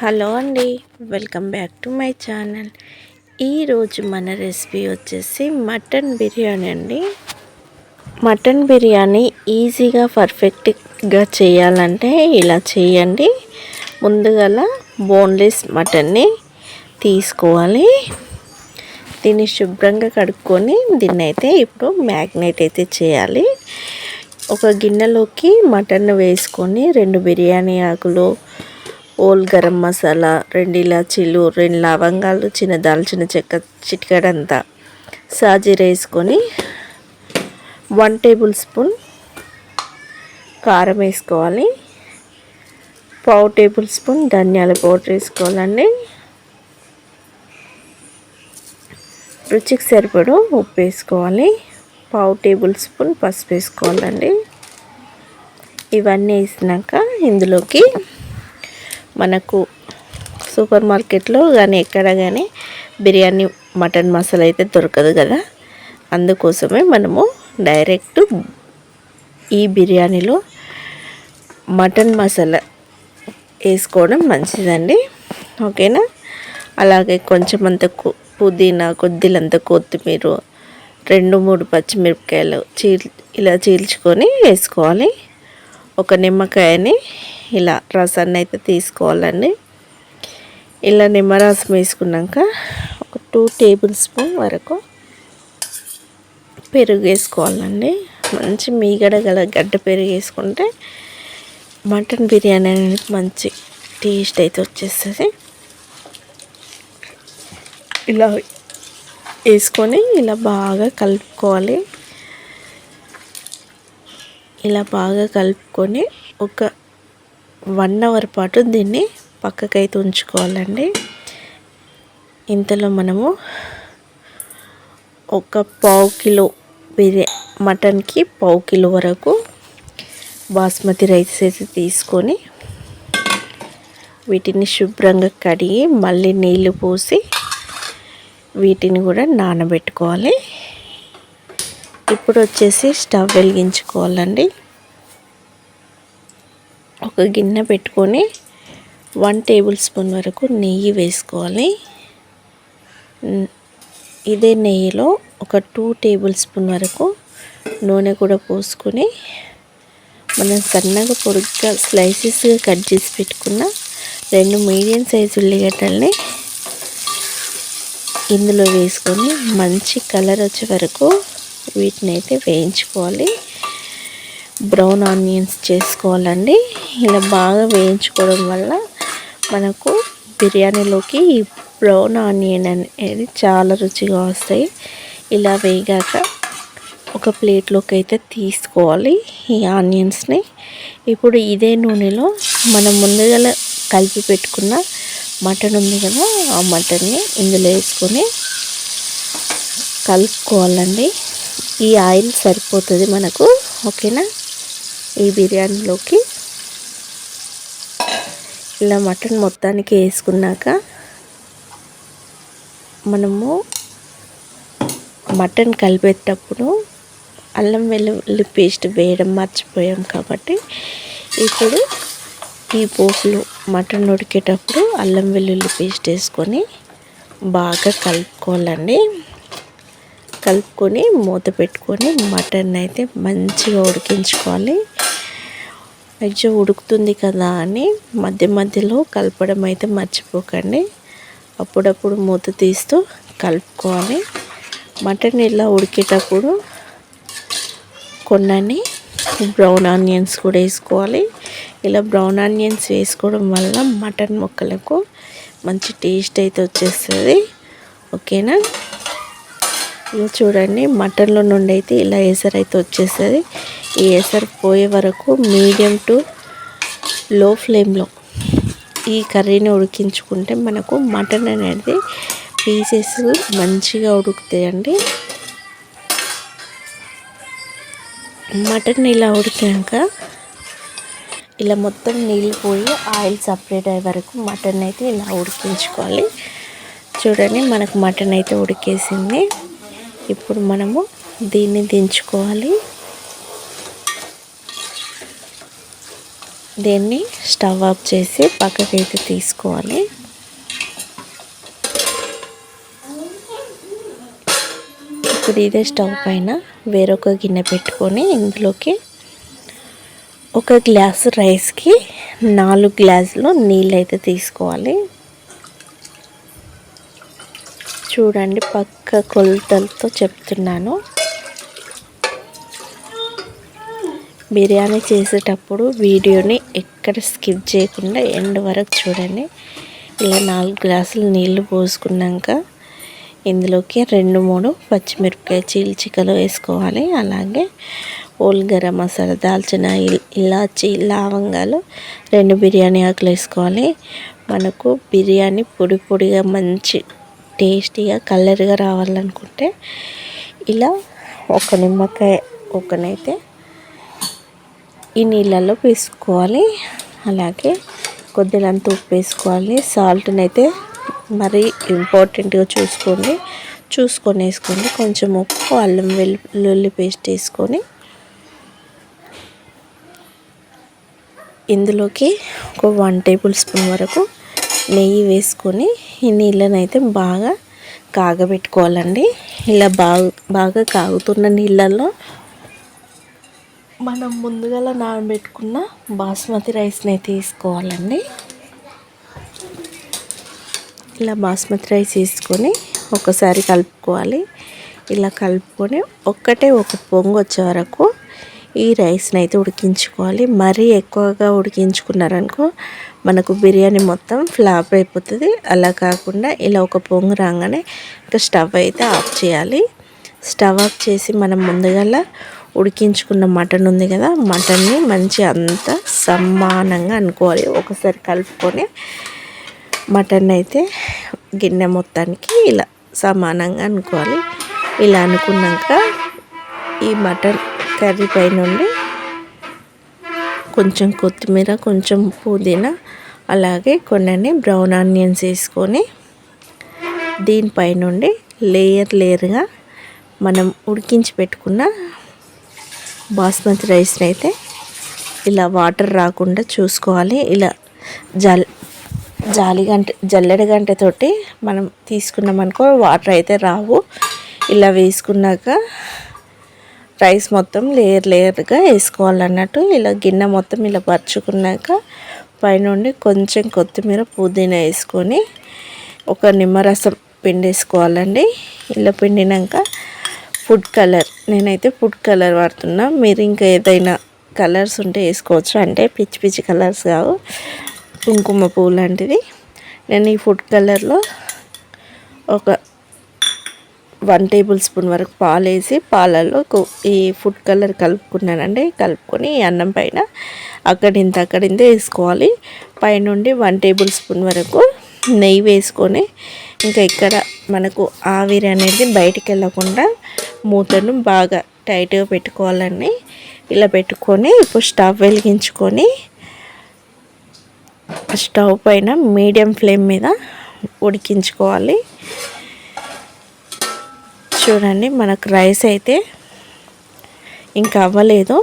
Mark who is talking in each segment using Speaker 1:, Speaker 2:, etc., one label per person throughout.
Speaker 1: Hello అండి welcome back to my channel. ఈరోజు మన రెసిపీ వచ్చేసి మటన్ బిర్యానీ అండి. మటన్ బిర్యానీ ఈజీగా పర్ఫెక్ట్గా చేయాలంటే ఇలా చేయండి. ముందుగా బోన్లెస్ మటన్ని తీసుకోవాలి. దీన్ని శుభ్రంగా కడుక్కొని దీన్ని అయితే ఇప్పుడు మ్యాగ్నేట్ అయితే చేయాలి. ఒక గిన్నెలోకి మటన్ వేసుకొని రెండు బిర్యానీ ఆకులు ఓల్ గరం మసాలా రెండు ఇలాచీలు రెండు లవంగాలు చిన్న దాల్చిన చెక్క చిటికడంతా సాజీర వేసుకొని వన్ టేబుల్ స్పూన్ కారం వేసుకోవాలి. పావు టేబుల్ స్పూన్ ధనియాల పౌడర్ వేసుకోవాలండి. రుచికి సరిపడు ఉప్పు వేసుకోవాలి. పావు టేబుల్ స్పూన్ పసుపు వేసుకోవాలండి. ఇవన్నీ వేసినాక ఇందులోకి మనకు సూపర్ మార్కెట్లో కానీ ఎక్కడ కానీ బిర్యానీ మటన్ మసాలా అయితే దొరకదు కదా. అందుకోసమే మనము డైరెక్ట్ ఈ బిర్యానీలో మటన్ మసాలా వేసుకోవడం మంచిదండి. ఓకేనా? అలాగే కొంచెం అంత పుదీనా కొద్దిలంత కొత్తిమీర రెండు మూడు పచ్చిమిరపకాయలు చీల్ ఇలా చీల్చుకొని వేసుకోవాలి. ఒక నిమ్మకాయని ఇలా రసాన్ని అయితే తీసుకోవాలండి. ఇలా నిమ్మరసం వేసుకున్నాక ఒక టూ టేబుల్ స్పూన్ వరకు పెరుగు వేసుకోవాలండి. మంచి మీగడ గల గడ్డ పెరుగు వేసుకుంటే మటన్ బిర్యానీ అనేది మంచి టేస్ట్ అయితే వచ్చేస్తుంది. ఇలా వేసుకొని ఇలా బాగా కలుపుకోవాలి. ఇలా బాగా కలుపుకొని ఒక వన్ అవర్ పాటు దీన్ని పక్కకైతే ఉంచుకోవాలండి. ఇంతలో మనము ఒక పావు కిలో బిర్యా మటన్కి పావు కిలో వరకు బాస్మతి రైస్ అయితే తీసుకొని వీటిని శుభ్రంగా కడిగి మళ్ళీ నీళ్ళు పోసి వీటిని కూడా నానబెట్టుకోవాలి. ఇప్పుడు వచ్చేసి స్టవ్ వెలిగించుకోవాలండి. ఒక గిన్నె పెట్టుకొని వన్ టేబుల్ స్పూన్ వరకు నెయ్యి వేసుకోవాలి. ఇదే నెయ్యిలో ఒక టూ టేబుల్ స్పూన్ వరకు నూనె కూడా పోసుకొని మనం సన్నగా పొరుగ్గా స్లైసెస్గా కట్ చేసి పెట్టుకున్న రెండు మీడియం సైజు ఉల్లిగడ్డల్ని ఇందులో వేసుకొని మంచి కలర్ వచ్చే వరకు వీటిని అయితే వేయించుకోవాలి. బ్రౌన్ ఆనియన్స్ చేసుకోవాలండి. ఇలా బాగా వేయించుకోవడం వల్ల మనకు బిర్యానీలోకి ఈ బ్రౌన్ ఆనియన్ అనేది చాలా రుచిగా వస్తాయి. ఇలా వేగాక ఒక ప్లేట్లోకి అయితే తీసుకోవాలి ఈ ఆనియన్స్ని. ఇప్పుడు ఇదే నూనెలో మనం ముందుగా కలిపి పెట్టుకున్న మటన్ ఉంది కదా ఆ మటన్ని ఇందులో వేసుకొని కలుపుకోవాలండి. ఈ ఆయిల్ సరిపోతుంది మనకు ఓకేనా? ఈ బిర్యానీలోకి ఇలా మటన్ మొత్తానికి వేసుకున్నాక మనము మటన్ కలిపేటప్పుడు అల్లం వెల్లుల్లి పేస్ట్ వేయడం మర్చిపోయాం కాబట్టి ఇప్పుడు ఈ పోపులు మటన్ ఉడికేటప్పుడు అల్లం వెల్లుల్లి పేస్ట్ వేసుకొని బాగా కలుపుకోవాలండి. కలుపుకొని మూత పెట్టుకొని మటన్ అయితే మంచిగా ఉడికించుకోవాలి. అయ్యో ఉడుకుతుంది కదా అని మధ్య మధ్యలో కలపడం అయితే మర్చిపోకండి. అప్పుడప్పుడు మూత తీస్తూ కలుపుకోవాలి. మటన్ ఇలా ఉడికేటప్పుడు కొన్నని బ్రౌన్ ఆనియన్స్ కూడా వేసుకోవాలి. ఇలా బ్రౌన్ ఆనియన్స్ వేసుకోవడం వల్ల మటన్ ముక్కలకు మంచి టేస్ట్ అయితే వచ్చేస్తుంది. ఓకేనా? చూడండి మటన్లో నుండి అయితే ఇలా ఎసరు అయితే వచ్చేస్తుంది. ఈ ఎసరు పోయే వరకు మీడియం టు లో ఫ్లేమ్లో ఈ కర్రీని ఉడికించుకుంటే మనకు మటన్ అనేది పీసెస్ మంచిగా ఉడుకుతాయండి. మటన్ ఇలా ఉడికాక ఇలా మొత్తం నీళ్ళు పోయి ఆయిల్ సపరేట్ అయ్యే వరకు మటన్ అయితే ఇలా ఉడికించుకోవాలి. చూడండి మనకు మటన్ అయితే ఉడికేసింది. ఇప్పుడు మనము దీన్ని దించుకోవాలి. దీన్ని స్టవ్ ఆఫ్ చేసి పక్కకైతే తీసుకోవాలి. ఇప్పుడు ఇదే స్టవ్ పైన వేరొక గిన్నె పెట్టుకొని ఇందులోకి ఒక గ్లాసు రైస్కి నాలుగు గ్లాసులు నీళ్ళు అయితే తీసుకోవాలి. చూడండి పక్క కొలతలతో చెప్తున్నాను. బిర్యానీ చేసేటప్పుడు వీడియోని ఎక్కడ స్కిప్ చేయకుండా ఎండ్ వరకు చూడండి. ఇలా నాలుగు గ్లాసులు నీళ్ళు పోసుకున్నాక ఇందులోకి రెండు మూడు పచ్చిమిరపకాయ చీల్చికలు వేసుకోవాలి. అలాగే ఓల్ గరం మసాలా దాల్చిన ఇలాచి లవంగాలు రెండు బిర్యానీ ఆకులు వేసుకోవాలి. మనకు బిర్యానీ పొడి పొడిగా మంచి టేస్టీగా కలర్గా రావాలనుకుంటే ఇలా ఒక నిమ్మకాయ ఒకనైతే ఈ నీళ్ళల్లో వేసుకోవాలి. అలాగే కొద్దినంత ఉప్పు వేసుకోవాలి. సాల్ట్ని అయితే మరీ ఇంపార్టెంట్గా చూసుకోండి. చూసుకొని వేసుకోండి. కొంచెం ఉప్పు అల్లం వెల్లుల్లి పేస్ట్ వేసుకొని ఇందులోకి ఒక వన్ టేబుల్ స్పూన్ వరకు నెయ్యి వేసుకొని ఈ నీళ్ళనైతే అయితే బాగా కాగబెట్టుకోవాలండి. ఇలా బాగా బాగా కాగుతున్న నీళ్ళల్లో మనం ముందుగా నానబెట్టుకున్న బాస్మతి రైస్ని తీసుకోవాలండి ఇలా బాస్మతి రైస్ వేసుకొని ఒకసారి కలుపుకోవాలి. ఇలా కలుపుకొని ఒక్కటే ఒక పొంగు వచ్చే వరకు ఈ రైస్ని అయితే ఉడికించుకోవాలి. మరీ ఎక్కువగా ఉడికించుకున్నారనుకో మనకు బిర్యానీ మొత్తం ఫ్లాప్ అయిపోతుంది. అలా కాకుండా ఇలా ఒక పొంగు రాగానే ఇంకా స్టవ్ అయితే ఆఫ్ చేయాలి. స్టవ్ ఆఫ్ చేసి మనం ముందుగా ఉడికించుకున్న మటన్ ఉంది కదా మటన్ని మంచి అంత సమానంగా అనుకోవాలి. ఒకసారి కలుపుకొని మటన్ అయితే గిన్నె మొత్తానికి ఇలా సమానంగా అనుకోవాలి. ఇలా అనుకున్నాక ఈ మటన్ కర్రీ పైనుండి కొంచెం కొత్తిమీర కొంచెం పుదీనా అలాగే కొన్ని బ్రౌన్ ఆనియన్స్ వేసుకొని దీనిపై నుండి లేయర్ లేయర్గా మనం ఉడికించి పెట్టుకున్న బాస్మతి రైస్ని అయితే ఇలా వాటర్ రాకుండా చూసుకోవాలి. ఇలా జల్ జాలి గంట జల్లెడ గంటతోటి మనం తీసుకున్నాం అనుకో వాటర్ అయితే రావు. ఇలా వేసుకున్నాక రైస్ మొత్తం లేయర్ లేయర్గా వేసుకోవాలన్నట్టు ఇలా గిన్నె మొత్తం ఇలా పరుచుకున్నాక పైనుండి కొంచెం కొత్తిమీర పుదీనా వేసుకొని ఒక నిమ్మరసం పిండేసుకోవాలండి. ఇలా పిండినాక ఫుడ్ కలర్ నేనైతే ఫుడ్ కలర్ వాడుతున్నా. మీరు ఇంకా ఏదైనా కలర్స్ ఉంటే వేసుకోవచ్చు. అంటే పిచ్చి పిచ్చి కలర్స్ కావు. కుంకుమ పువ్వు లాంటిది. నేను ఈ ఫుడ్ కలర్లో ఒక వన్ టేబుల్ స్పూన్ వరకు పాలు వేసి పాలల్లో ఈ ఫుడ్ కలర్ కలుపుకున్నానండి. కలుపుకొని అన్నం పైన అక్కడింత అక్కడింత వేసుకోవాలి. పైనుండి వన్ టేబుల్ స్పూన్ వరకు నెయ్యి వేసుకొని ఇంకా ఇక్కడ మనకు ఆవిరి అనేది బయటికి వెళ్ళకుండా మూతను బాగా టైట్గా పెట్టుకోవాలండి. ఇలా పెట్టుకొని ఇప్పుడు స్టవ్ వెలిగించుకొని స్టవ్ పైన మీడియం ఫ్లేమ్ మీద ఉడికించుకోవాలి. చూడండి మనకు రైస్ అయితే ఇంకా అవ్వలేదు.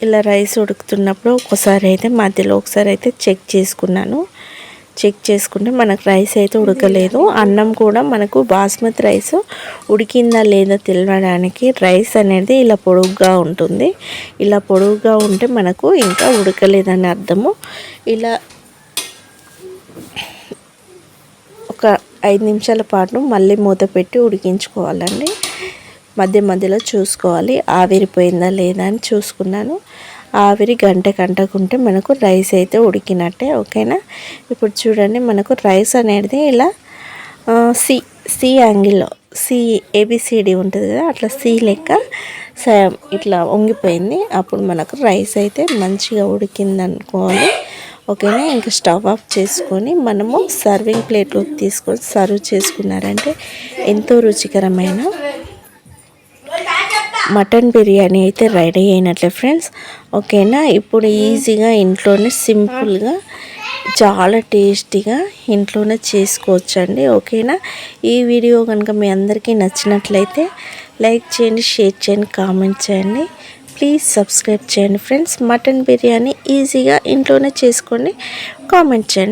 Speaker 1: ఇలా రైస్ ఉడుకుతున్నప్పుడు ఒకసారి అయితే మధ్యలో ఒకసారి అయితే చెక్ చేసుకున్నాను. చెక్ చేసుకుంటే మనకు రైస్ అయితే ఉడకలేదు. అన్నం కూడా మనకు బాస్మతి రైస్ ఉడికిందా లేదా తెలియడానికి రైస్ అనేది ఇలా పొడుగ్గా ఉంటుంది. ఇలా పొడుగ్గా ఉంటే మనకు ఇంకా ఉడకలేదని అర్థము. ఇలా ఐదు నిమిషాల పాటు మళ్ళీ మూత పెట్టి ఉడికించుకోవాలండి. మధ్య మధ్యలో చూసుకోవాలి. ఆవిరిపోయిందా లేదా అని చూసుకున్నాను. ఆవిరి గంట గంటకుంటే మనకు రైస్ అయితే ఉడికినట్టే ఓకేనా? ఇప్పుడు చూడండి మనకు రైస్ అనేది ఇలా సి సి యాంగిల్లో C A B C D ఉంటుంది కదా అట్లా సి లెక్క ఇట్లా వంగిపోయింది. అప్పుడు మనకు రైస్ అయితే మంచిగా ఉడికిందనుకోవాలి. ఓకేనా? ఇంకా స్టవ్ ఆఫ్ చేసుకొని మనము సర్వింగ్ ప్లేట్లోకి తీసుకొని సర్వ్ చేసుకున్నారంటే ఎంతో రుచికరమైన మటన్ బిర్యానీ అయితే రెడీ అయినట్లే ఫ్రెండ్స్. ఓకేనా? ఇప్పుడు ఈజీగా ఇంట్లోనే సింపుల్గా చాలా టేస్టీగా ఇంట్లోనే చేసుకోవచ్చండి. ఓకేనా? ఈ వీడియో కనుక మీ అందరికీ నచ్చినట్లయితే లైక్ చేయండి షేర్ చేయండి కామెంట్ చేయండి. ప్లీజ్ సబ్స్క్రైబ్ చేయండి ఫ్రెండ్స్ మటన్ బిర్యానీ ఈజీగా ఇంట్లోనే చేసుకోండి కామెంట్ చేయండి.